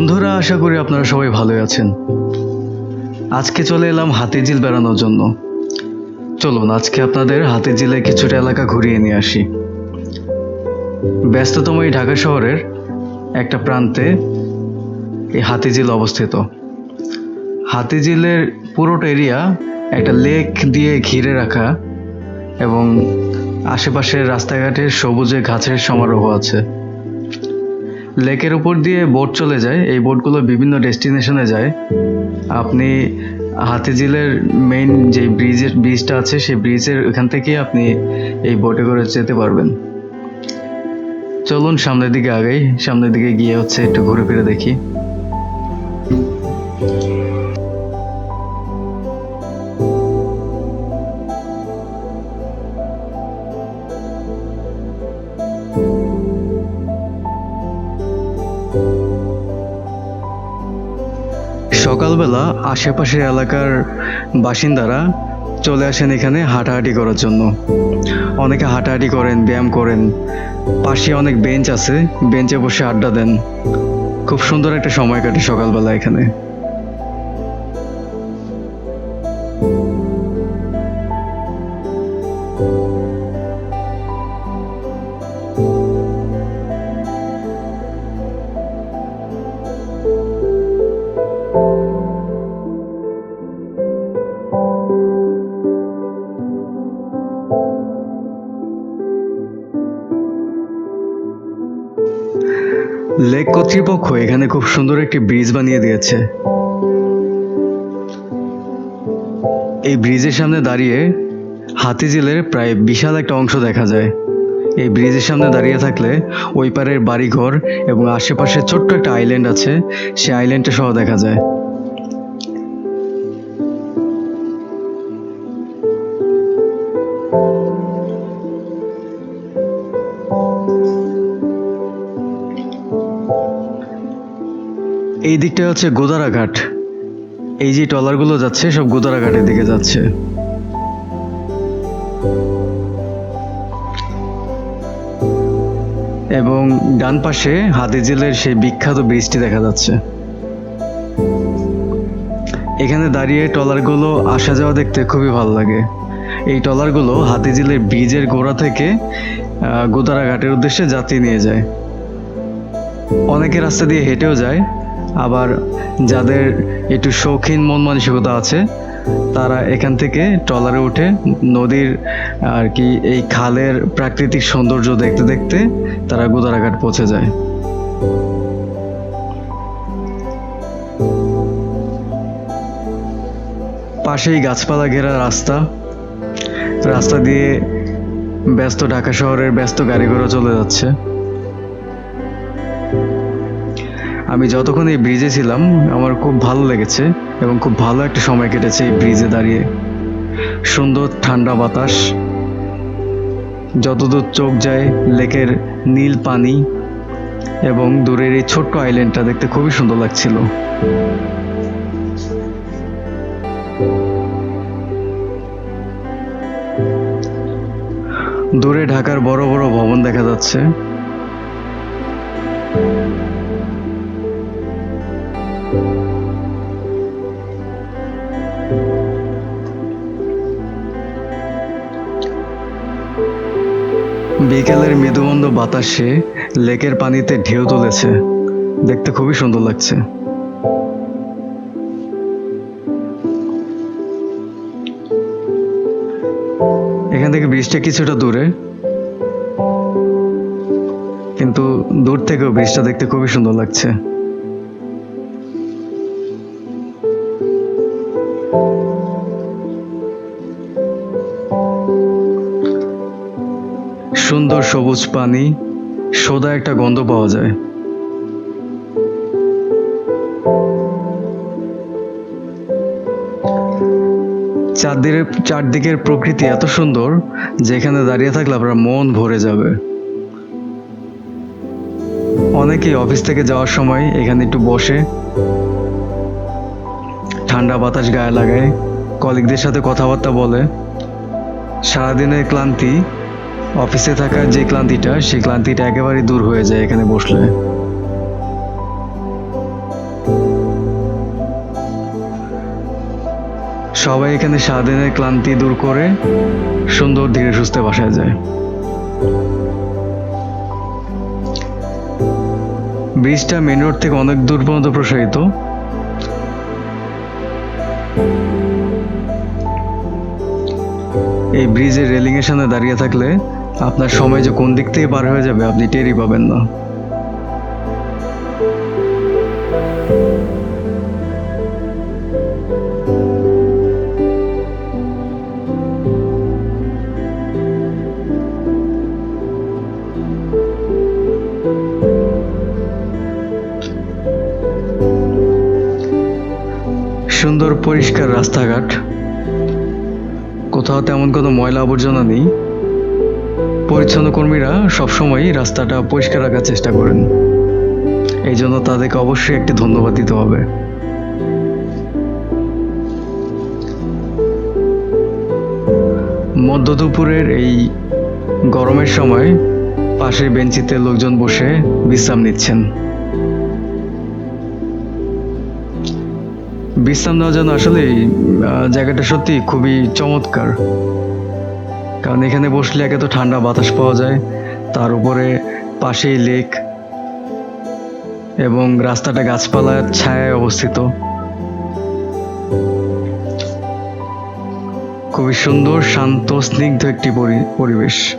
বন্ধুরা, আশা করি আপনারা সবাই ভালো আছেন। আজকে চলে এলাম হাতিঝিল বেড়ানোর জন্য। চলুন, আজকে আপনাদের হাতিঝিলে কিছুটা এলাকা ঘুরিয়ে নিয়ে আসি। ব্যস্ততম এই ঢাকা শহরের একটা প্রান্তে এই হাতিঝিল অবস্থিত। হাতিঝিলের পুরোটা এরিয়া একটা লেক দিয়ে ঘিরে রাখা এবং আশেপাশের রাস্তাঘাটে সবুজে গাছের সমারোহ আছে। লেকের উপর দিয়ে বোট চলে যায়। এই বোটগুলো বিভিন্ন ডেস্টিনেশনে যায়। আপনি হাতিঝিলের মেইন যে ব্রিজের ব্রিজটা আছে, সেই ব্রিজের ওখান থেকে আপনি এই বোটে করে যেতে পারবেন। চলুন সামনের দিকে আগেই। সামনের দিকে গিয়ে হচ্ছে একটু ঘুরে ফিরে দেখি। আশেপাশের এলাকার বাসিন্দারা চলে আসেন এখানে হাঁটাহাঁটি করার জন্য। অনেকে হাঁটাহাঁটি করেন, ব্যায়াম করেন। পাশে অনেক বেঞ্চ আছে, বেঞ্চে বসে আড্ডা দেন। খুব সুন্দর একটা সময় কাটে সকালবেলা এখানে। কর্তৃপক্ষ এখানে খুব সুন্দর একটি ব্রিজ বানিয়ে দিয়েছে। এই ব্রিজের সামনে দাঁড়িয়ে হাতিঝিলের প্রায় বিশাল একটা অংশ দেখা যায়। এই ব্রিজের সামনে দাঁড়িয়ে থাকলে ওই পারের বাড়িঘর এবং আশেপাশে ছোট্ট একটা আইল্যান্ড আছে সেই আইল্যান্ডটা সহ দেখা যায়। এই দিকটা হচ্ছে গোদারা ঘাট এই যে ট্রলারগুলো যাচ্ছে, সব গোদারা ঘাটের দিকে যাচ্ছে। এবং ডান পাশে হাতিঝিলের সেই বিখ্যাত ব্রিজটি দেখা যাচ্ছে। এখানে দাঁড়িয়ে ট্রলারগুলো আসা যাওয়া দেখতে খুবই ভালো লাগে। এই ট্রলারগুলো হাতিঝিলের ব্রিজের গোড়া থেকে গোদারা ঘাটের উদ্দেশ্যে যাত্রী নিয়ে যায়। অনেকে রাস্তা দিয়ে হেঁটেও যায়। আবার যাদের একটু শৌখিন মন মানসিকতা আছে, তারা এখান থেকে ট্রলারে উঠে নদীর আর কি এই খালের প্রাকৃতিক সৌন্দর্য দেখতে দেখতে তারা গোদারাঘাট পৌঁছে যায়। পাশেই গাছপালা ঘেরা রাস্তা। রাস্তা দিয়ে ব্যস্ত ঢাকা শহরের ব্যস্ত গাড়ি ঘোড়া চলে যাচ্ছে। আমি যতক্ষণ এই ব্রিজে ছিলাম, আমার খুব ভালো লেগেছে এবং খুব ভালো একটা সময় কেটেছে এই ব্রিজে দাঁড়িয়ে। সুন্দর ঠান্ডা বাতাস, যতদূর চোখ যায় লেকের নীল পানি এবং দূরের এই ছোট্ট আইল্যান্ডটা দেখতে খুবই সুন্দর লাগছিল। দূরে ঢাকার বড় বড় ভবন দেখা যাচ্ছে। বিকেলের মৃদুমন্দ বাতাসে লেকের পানিতে ঢেউ তুলেছে। দেখতে খুবই সুন্দর লাগছে। এখান থেকে ব্রিজটা কিছুটা দূরে, কিন্তু দূর থেকেও ব্রিজটা দেখতে খুবই সুন্দর লাগছে। সবুজ পানি, সোদা একটা গন্ধ পাওয়া যায়। চারদিকের চারদিকের প্রকৃতি এত সুন্দর যেখানে দাঁড়িয়ে থাকলে আপনার মন ভরে যাবে। অনেকেই অফিস থেকে যাওয়ার সময় এখানে একটু বসে, ঠান্ডা বাতাস গায়ে লাগায়, কলিগদের সাথে কথাবার্তা বলে। সারাদিনের ক্লান্তি অফিসে থাকা যে ক্লান্তিটা সেই ক্লান্তিটা একেবারে দূর হয়ে যায় এখানে বসলে। সবাই এখানে সাদিনের ক্লান্তি দূর করে সুন্দর ধীরে সুস্থে বাসায় যায়। ব্রিজটা মেন রোড থেকে অনেক দূর পর্যন্ত প্রসারিত। এই ব্রিজের রেলিংয়ের সামনে দাঁড়িয়ে থাকলে আপনার সময় যে কোন দিক থেকে পার হয়ে যাবে, আপনি টেরই পাবেন না। সুন্দর পরিষ্কার রাস্তাঘাট। কোথাও তেমন কোনো ময়লা আবর্জনা নেই। পরিচ্ছন্ন কর্মীরা সবসময়ই রাস্তাটা পরিষ্কার রাখার চেষ্টা করেন। এই জন্য তাদেরকে অবশ্যই একটি ধন্যবাদ দিতে হবে। মধ্য দুপুরের এই গরমের সময় পাশের বেঞ্চিতে লোকজন বসে বিশ্রাম নিচ্ছেন। বিশ্রাম নেওয়ার জন্য আসলে জায়গাটা সত্যি খুবই চমৎকার। কারণ এখানে বসলে একে তো ঠান্ডা বাতাস পাওয়া যায়, তার উপরে পাশেই লেক এবং রাস্তাটা গাছপালার ছায়ায় অবস্থিত। খুবই সুন্দর, শান্ত, স্নিগ্ধ একটি পরি- পরিবেশ।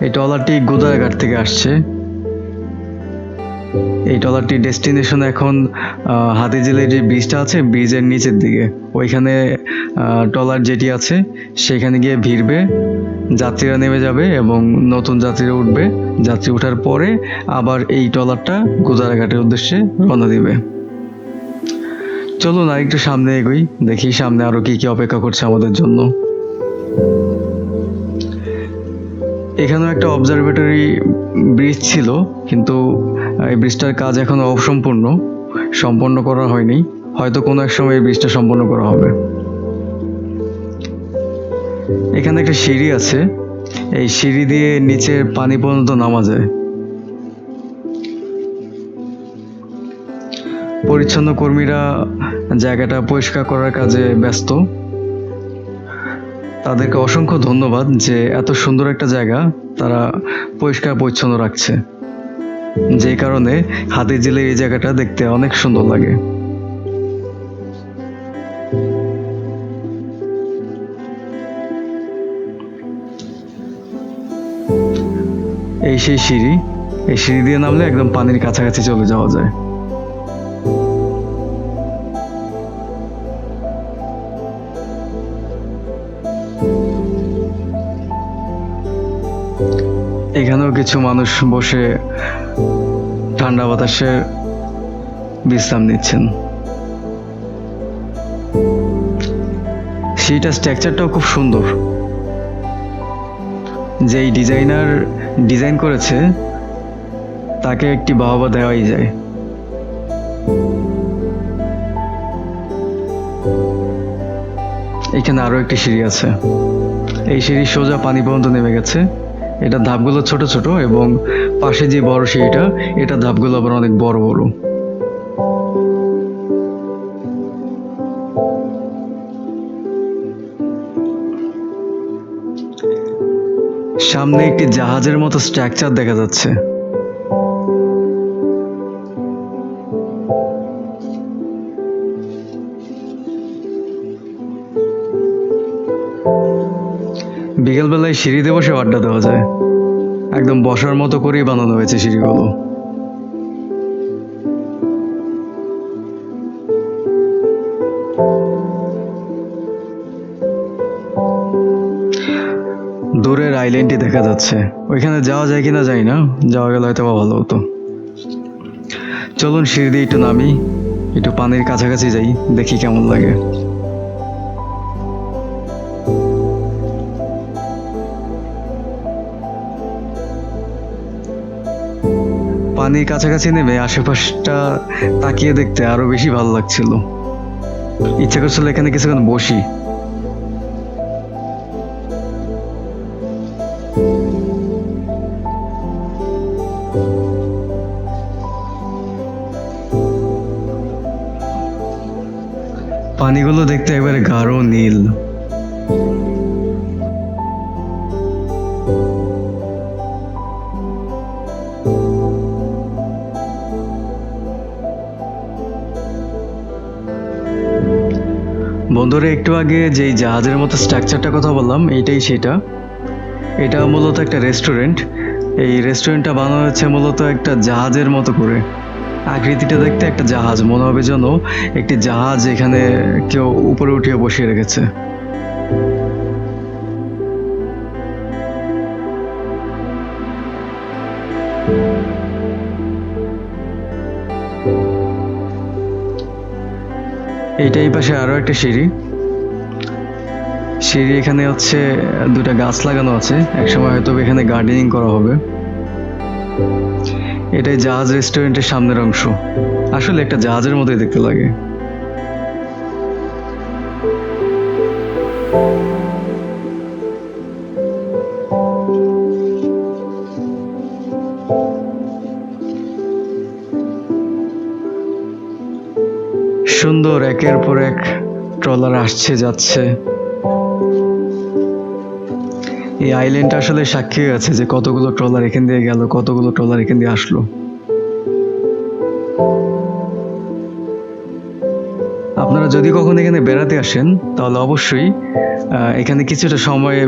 এই ট্রলারটি গোদাঘাট থেকে আসছে। এই ট্রলারটি ডেস্টিনেশন এখন হাতিঝিলের যে ব্রিজটা আছে ব্রিজের নিচের দিকে। ওইখানে ট্রলার যেটি আছে, সেখানে গিয়ে ভিড়বে, যাত্রীরা নেমে যাবে এবং নতুন যাত্রীরা উঠবে। যাত্রী ওঠার পরে আবার এই ট্রলারটা গোদারাঘাটের উদ্দেশ্যে রওনা দিবে। চলুন আরেকটু সামনে এগোই, দেখি সামনে আরও কি কি অপেক্ষা করছে আমাদের জন্য। এখানেও একটা অবজারভেটরি ব্রিজ ছিল, কিন্তু এই ব্রিজটার কাজ এখনও অসম্পূর্ণ। সম্পন্ন করা হয়নি। হয়তো কোনো এক সময় এই ব্রিজটা সম্পন্ন করা হবে। এখানে একটা সিঁড়ি আছে। এই সিঁড়ি দিয়ে নিচে পানি পর্যন্ত নামা যায়। পরিচ্ছন্ন কর্মীরা জায়গাটা পরিষ্কার করার কাজে ব্যস্ত। তাদেরকে অসংখ্য ধন্যবাদ যে এত সুন্দর একটা জায়গা তারা পরিষ্কার পরিচ্ছন্ন রাখছে। যে কারণে হাতির জেলের এই জায়গাটা দেখতে অনেক সুন্দর লাগে। এই সেই সিঁড়ি, এই সিঁড়ি দিয়ে নামলে একদম পানির কাছাকাছি চলে যাওয়া যায়। এখানেও কিছু মানুষ বসে ঠান্ডা বাতাসে বিশ্রাম নিচ্ছেন। সেইটা স্ট্রাকচারটাও খুব সুন্দর। যেই ডিজাইনার ডিজাইন করেছে, তাকে একটি বাহবা দেওয়াই যায়। এখানে আরও একটি সিঁড়ি আছে। এই সিঁড়ি সোজা পানি পর্যন্ত নেমে গেছে। এটা ধাপগুলো ছোট ছোট এবং পাশে যে বড় সিঁড়িটা, এটা ধাপগুলো আবার অনেক বড় বড়। সামনে একটি জাহাজের মতো স্ট্রাকচার দেখা যাচ্ছে। বিকেলবেলায় সিঁড়িতে বসে আড্ডা দেওয়া যায়। একদম বসার মতো করেই বানানো হয়েছে সিঁড়িগুলো। দূরের আইল্যান্ডটি দেখা যাচ্ছে। ওইখানে যাওয়া যায় কিনা জানি না, যাওয়া গেলে হয়তো ভালো হতো। চলুন সিঁড়ি দিয়ে একটু নামি, একটু পানির কাছাকাছি যাই, দেখি কেমন লাগে। পানির কাছাকাছি নেমে আশেপাশটা তাকিয়ে দেখতে আরও বেশি ভালো লাগছিল। ইচ্ছা করছিল এখানে কিছুক্ষণ বসি। পানিগুলো দেখতে একবারে গাঢ় নীল। বন্ধুরা একটু আগে যেই জাহাজের মতো স্ট্রাকচারটা কথা বললাম এইটাই সেটা। এটা মূলত একটা রেস্টুরেন্ট এই রেস্টুরেন্টটা বানানো হচ্ছে মূলত একটা জাহাজের মতো করে। আকৃতিটা দেখতে একটা জাহাজ, মনে হবে যেন একটি জাহাজ এখানে কেউ উপরে উঠিয়ে বসিয়ে রেখেছে। এইটা এই পাশে আরও একটা সিঁড়ি। সিঁড়ি এখানে হচ্ছে দুটা গাছ লাগানো আছে। একসময় হয়তো এখানে গার্ডেনিং করা হবে। এটাই জাহাজ রেস্টুরেন্টের সামনের অংশ। আসলে একটা জাহাজের মতোই দেখতে লাগে। সুন্দর, একের পর এক ট্রলার আসছে, যাচ্ছে। এই আইল্যান্ডটা আসলে সাক্ষী আছে যে কতগুলো ট্রলার এখান দিয়ে গেল, কতগুলো ট্রলার এখান দিয়ে আসলো। আপনারা যদি কখনো এখানে বেড়াতে আসেন, তাহলে অবশ্যই এখানে কিছুটা সময়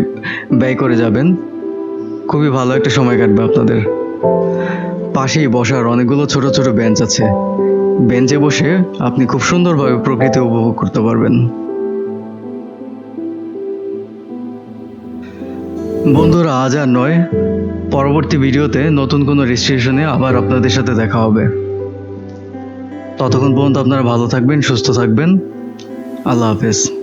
ব্যয় করে যাবেন। খুবই ভালো একটা সময় কাটবে আপনাদের। পাশেই বসার অনেকগুলো ছোট ছোট বেঞ্চ আছে। বেঞ্চে বসে আপনি খুব সুন্দরভাবে প্রকৃতি উপভোগ করতে পারবেন। বন্ধুরা, আজ আর নয়। পরবর্তী ভিডিওতে নতুন কোনো রেজিস্ট্রেশনে আবার আপনাদের সাথে দেখা হবে। ততক্ষণ পর্যন্ত আপনারা ভালো থাকবেন, সুস্থ থাকবেন। আল্লাহ হাফেজ।